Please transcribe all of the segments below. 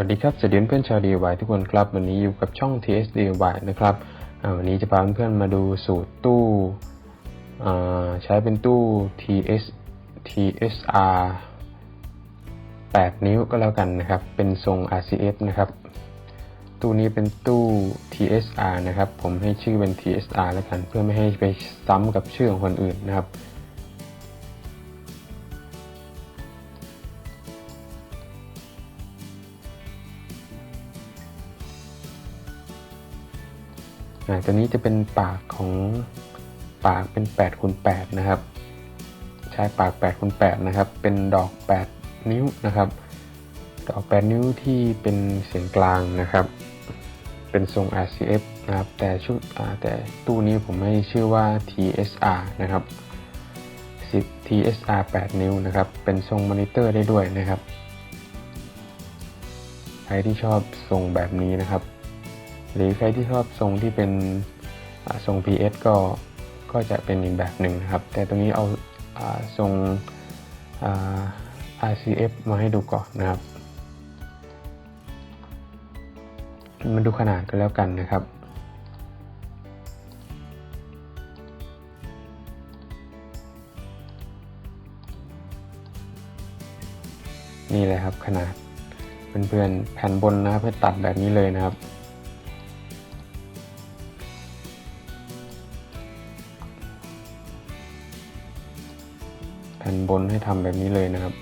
วัสดีครับสวัสดีเพื่อนชาว DIY ทุกคนครับ วันนี้อยู่กับช่อง TS DIY นะครับอ่าวันนี้จะพาเพื่อนมาดูสูตรตู้อ่าใช้เป็นตู้ TS TSR 8 นิ้วก็แล้วกันนะครับ เป็นทรง RCF นะครับ ตู้นี้เป็นตู้ TSR นะครับ ผมให้ชื่อเป็น TSR แล้วกัน เพื่อไม่ให้ไปซ้ำกับชื่อของคนอื่นนะครับ อ่าตัวนี้จะเป็นปากของปากเป็น8คูณ8นะครับ ใช้ปาก8คูณ8นะครับ เป็นดอก 8 นิ้วนะครับ ดอก 8 นิ้วที่เป็นเสียงกลางนะครับ เป็นทรง RCF นะครับ แต่ชุดแต่ตู้นี้ผมให้ชื่อว่า TSR นะครับ TSR 8 นิ้วนะครับ เป็นทรงมอนิเตอร์ได้ด้วยนะครับ ใครที่ชอบทรงแบบนี้นะครับ หรือใครที่ชอบทรงที่เป็นทรง PS ก็ก็จะเป็นอีกแบบหนึ่งนะครับ แต่ตรงนี้เอาทรง RCF มาให้ดูก่อนนะครับ มาดูขนาดกันแล้วกันนะครับนี่เลยครับขนาดเพื่อนๆแผ่นบนนะครับเพื่อตัดแบบนี้เลยนะครับ ผ่นบนให้ทำแบบนี้เลยนะครับ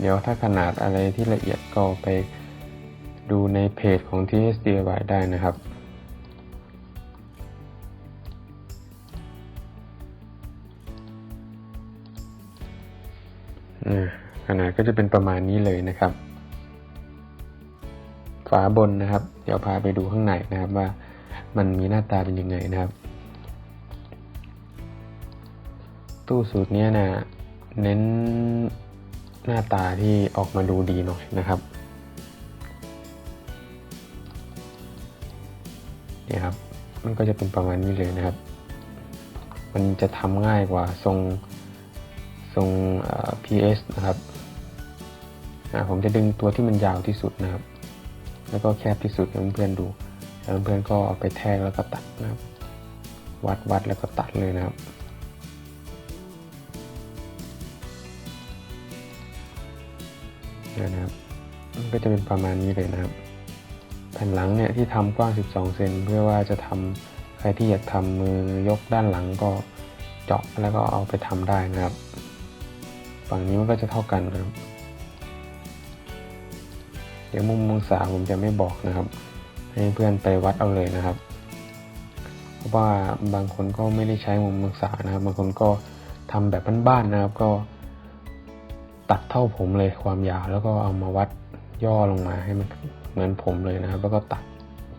เดี๋ยวถ้าขนาดอะไรที่ละเอียดก็ไปดูในเพจของ TSDIY ได้นะครับ ขนาดก็จะเป็นประมาณนี้เลยนะครับ ฝาบนนะครับ เดี๋ยวพาไปดูข้างในนะครับว่ามันมีหน้าตาเป็นยังไงนะครับ ตู้สูตรเนี้ยนะเน้นหน้าตาที่ออกมาดูดีหน่อยนะครับนี่ครับ มันก็จะเป็นประมาณนี้เลยนะครับ มันจะทำง่ายกว่าทรงทรง PS นะครับผมจะดึงตัวที่มันยาวที่สุดนะครับ แล้วก็แคบที่สุดให้เพื่อนๆดูแล้วเพื่อนๆก็เอาไปแทกแล้วก็ตัดนะครับ วัดวัดแล้วก็ตัดเลยนะครับ เนี่ยนะครับ มันก็จะเป็นประมาณนี้เลยนะครับ แผ่นหลังเนี่ยที่ทำกว้าง 12 เซนเพื่อว่าจะทำใครที่อยากทำมือยกด้านหลังก็เจาะแล้วก็เอาไปทำได้นะครับ ฝั่งนี้มันก็จะเท่ากันนะครับ เดี๋ยวมุมองศาผมจะไม่บอกนะครับ ให้เพื่อนไปวัดเอาเลยนะครับ เพราะว่าบางคนก็ไม่ได้ใช้มุมองศานะครับ บางคนก็ทำแบบบ้านๆนะครับก็ ตัดเท่าผมเลยความยาวแล้วก็เอามาวัดย่อลงมาให้มันเหมือนผมเลยนะครับ แล้วก็ตัด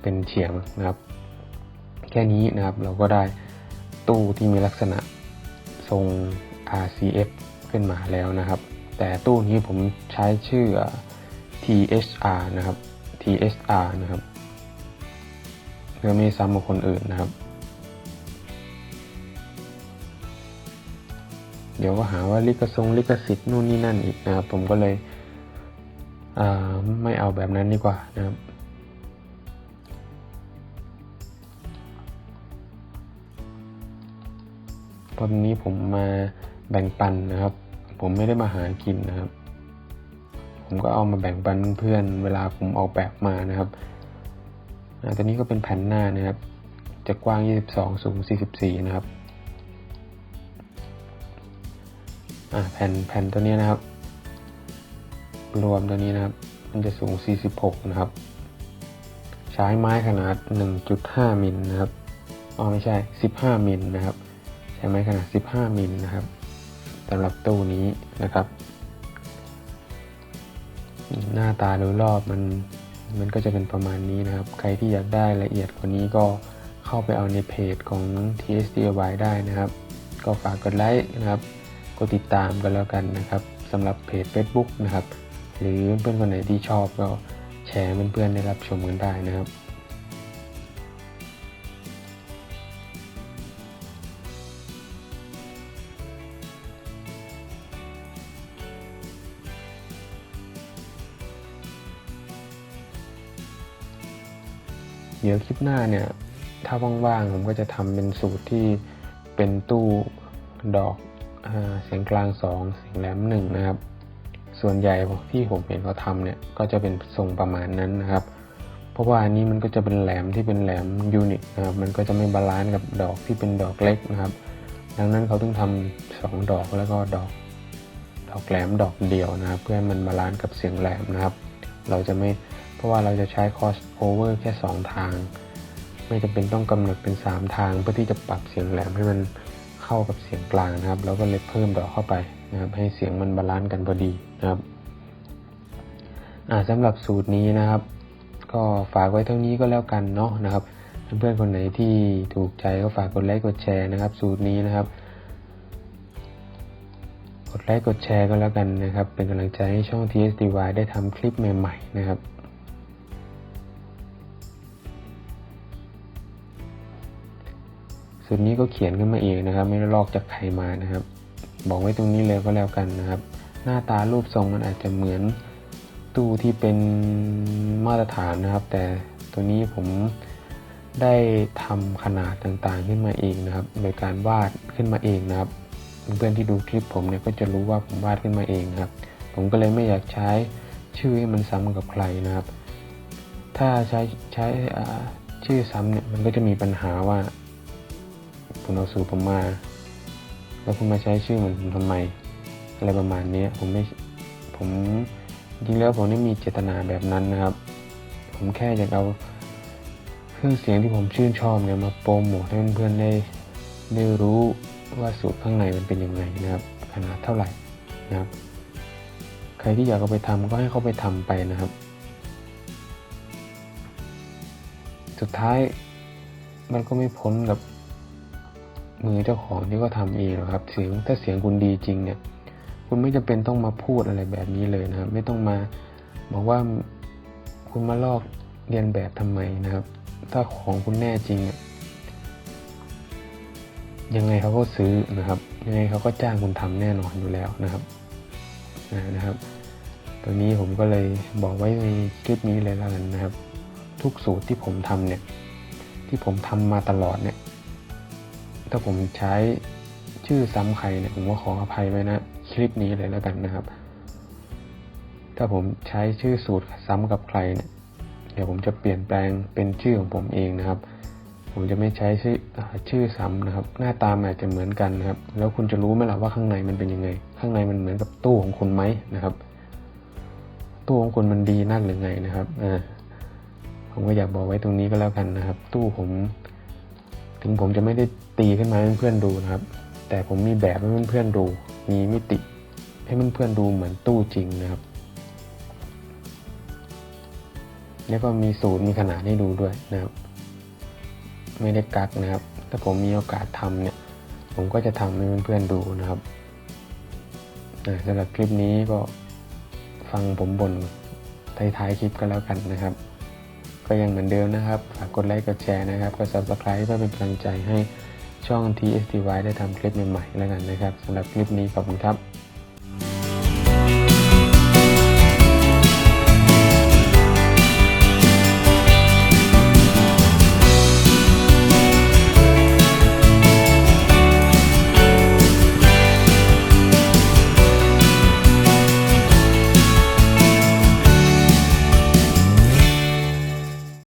เป็นเฉียงนะครับ แค่นี้นะครับเราก็ได้ตู้ที่มีลักษณะทรง RCF ขึ้นมาแล้วนะครับ แต่ตู้นี้ผมใช้ชื่อ TSR นะครับ TSR นะครับเพื่อไม่ซ้ำกับคนอื่นนะครับ เดี๋ยวก็หาว่าลิขสงลิขสิทธิ์นู่นนี่นั่นอีกนะครับผมก็เลยไม่เอาแบบนั้นดีกว่านะครับตอนนี้ผมมาแบ่งปันนะครับ ผมไม่ได้มาหากินนะครับ ผมก็เอามาแบ่งปันเพื่อนเวลาผมออกแบบมานะครับอ่าตัวนี้ก็เป็นแผ่นหน้านะครับ จะกว้าง 22 สูง 44 นะครับ แผ่นแผ่นตัวนี้นะครับ รวมตัวนี้นะครับ มันจะสูง 46 นะครับ ใช้ไม้ขนาด 1.5 มิลนะครับอ๋อไม่ใช่ 15 มิลนะครับ ใช้ไม้ขนาด 15 มิลนะครับสำหรับตู้นี้นะครับ หน้าตาโดยรอบมันมันก็จะเป็นประมาณนี้นะครับ ใครที่อยากได้ละเอียดกว่านี้ก็เข้าไปเอาในเพจของ TSDIY ได้นะครับ ก็ฝากกดไลค์นะครับ ก็ติดตามกันแล้วกันนะครับสำหรับเพจ Facebook นะครับ หรือเพื่อนคนไหนที่ชอบก็แชร์เพื่อนๆได้รับชมกันได้นะครับเดี๋ยวคลิปหน้าเนี่ย ถ้าว่างๆ ผมก็จะทำเป็นสูตรที่เป็นตู้ดอก เสียงกลางสองเสียงแหลมหนึ่งนะครับ ส่วนใหญ่ที่ผมเห็นเขาทำเนี่ยก็จะเป็นทรงประมาณนั้นนะครับ เพราะว่าอันนี้มันก็จะเป็นแหลมที่เป็นแหลมยูนิตนะครับ มันก็จะไม่บาลานซ์กับดอกที่เป็นดอกเล็กนะครับ ดังนั้นเขาต้องทำสองดอกแล้วก็ดอก ดอกแหลมดอกเดียวนะครับ เพื่อให้มันบาลานซ์กับเสียงแหลมนะครับ เราจะไม่เพราะว่าเราจะใช้ cross over แค่ 2 ทาง ไม่จำเป็นต้องกำหนดเป็น 3 ทางเพื่อที่จะปรับเสียงแหลมให้มัน เข้ากับเสียงกลางนะครับ แล้วก็เล็กเพิ่มดอกเข้าไปนะครับ ให้เสียงมันบาลานซ์กันพอดีนะครับสำหรับสูตรนี้นะครับ ก็ฝากไว้เท่านี้ก็แล้วกันเนาะนะครับ เพื่อนๆคนไหนที่ถูกใจก็ฝากกดไลค์กดแชร์นะครับ สูตรนี้นะครับ กดไลค์กดแชร์ก็แล้วกันนะครับ เป็นกำลังใจให้ช่อง TSDY ได้ทำคลิปใหม่ ๆ นะครับ สูตรนี้ก็เขียนขึ้นมาเองนะครับ ไม่ได้ลอกจากใครมานะครับ บอกไว้ตรงนี้เลยก็แล้วกันนะครับ หน้าตารูปทรงมันอาจจะเหมือนตู้ที่เป็นมาตรฐานนะครับ แต่ตัวนี้ผมได้ทำขนาดต่างๆขึ้นมาเองนะครับ โดยการวาดขึ้นมาเองนะครับเพื่อนที่ดูคลิปผมเนี่ยก็จะรู้ว่าผมวาดขึ้นมาเองนะครับ ผมก็เลยไม่อยากใช้ชื่อให้มันซ้ำกับใครนะครับ ถ้าใช้ใช้ชื่อซ้ำเนี่ยมันก็จะมีปัญหาว่า คุณเอาสูตรผมมา แล้วคุณมาใช้ชื่อเหมือนผมทำไม อะไรประมาณนี้ผมไม่ผมจริงแล้วผมไม่มีเจตนาแบบนั้นนะครับ ผมแค่อยากเอาเครื่องเสียงที่ผมชื่นชอบเนี่ยมาโปรโมทให้เพื่อนๆได้ได้รู้ว่าสูตรข้างในมันเป็นยังไงนะครับขนาดเท่าไหร่นะครับ ใครที่อยากเอาไปทำก็ให้เขาไปทำไปนะครับ สุดท้ายมันก็ไม่พ้นกับ มือเจ้าของที่ก็ทำเองหรอกครับเสียงถ้าเสียงคุณดีจริงเนี่ย คุณไม่จำเป็นต้องมาพูดอะไรแบบนี้เลยนะครับ ไม่ต้องมาบอกว่าคุณมาลอกเรียนแบบทำไมนะครับ ถ้าของคุณแน่จริงเนี่ยยังไงเขาก็ซื้อนะครับ ยังไงเขาก็จ้างคุณทำแน่นอนอยู่แล้วนะครับนะครับตัวนี้ผมก็เลยบอกไว้ในคลิปนี้เลยแล้วกันนะครับ ทุกสูตรที่ผมทำเนี่ย ที่ผมทำมาตลอดเนี่ย ถ้าผมใช้ชื่อซ้ำใครเนี่ยผมก็ขออภัยไว้นะคลิปนี้เลยแล้วกันนะครับ ถ้าผมใช้ชื่อสูตรซ้ำกับใครเนี่ยเดี๋ยวผมจะเปลี่ยนแปลงเป็นชื่อของผมเองนะครับ ผมจะไม่ใช้ชื่อชื่อซ้ำนะครับ หน้าตาอาจจะเหมือนกันนะครับ แล้วคุณจะรู้ไหมล่ะว่าข้างในมันเป็นยังไง ข้างในมันเหมือนกับตู้ของคุณไหมนะครับ ตู้ของคุณมันดีนั่นหรือไงนะครับอ่าผมก็อยากบอกไว้ตรงนี้ก็แล้วกันนะครับ ตู้ผม ถึงผมจะไม่ได้ตีขึ้นมาให้เพื่อนๆดูนะครับ แต่ผมมีแบบให้เพื่อนๆดู มีมิติให้เพื่อนๆดูเหมือนตู้จริงนะครับ แล้วก็มีสูตรมีขนาดให้ดูด้วยนะครับ ไม่ได้กักนะครับ ถ้าผมมีโอกาสทำเนี่ย ผมก็จะทำให้เพื่อนๆดูนะครับสำหรับคลิปนี้ก็ฟังผมบ่นท้ายๆคลิปก็แล้วกันนะครับ ก็ยังเหมือนเดิมนะครับฝากกดไลค์กดแชร์นะครับกด subscribe เพื่อเป็นกำลังใจให้ช่อง TSTY ได้ทำคลิปใหม่ๆแล้วกันนะครับสำหรับคลิปนี้ขอบคุณครับ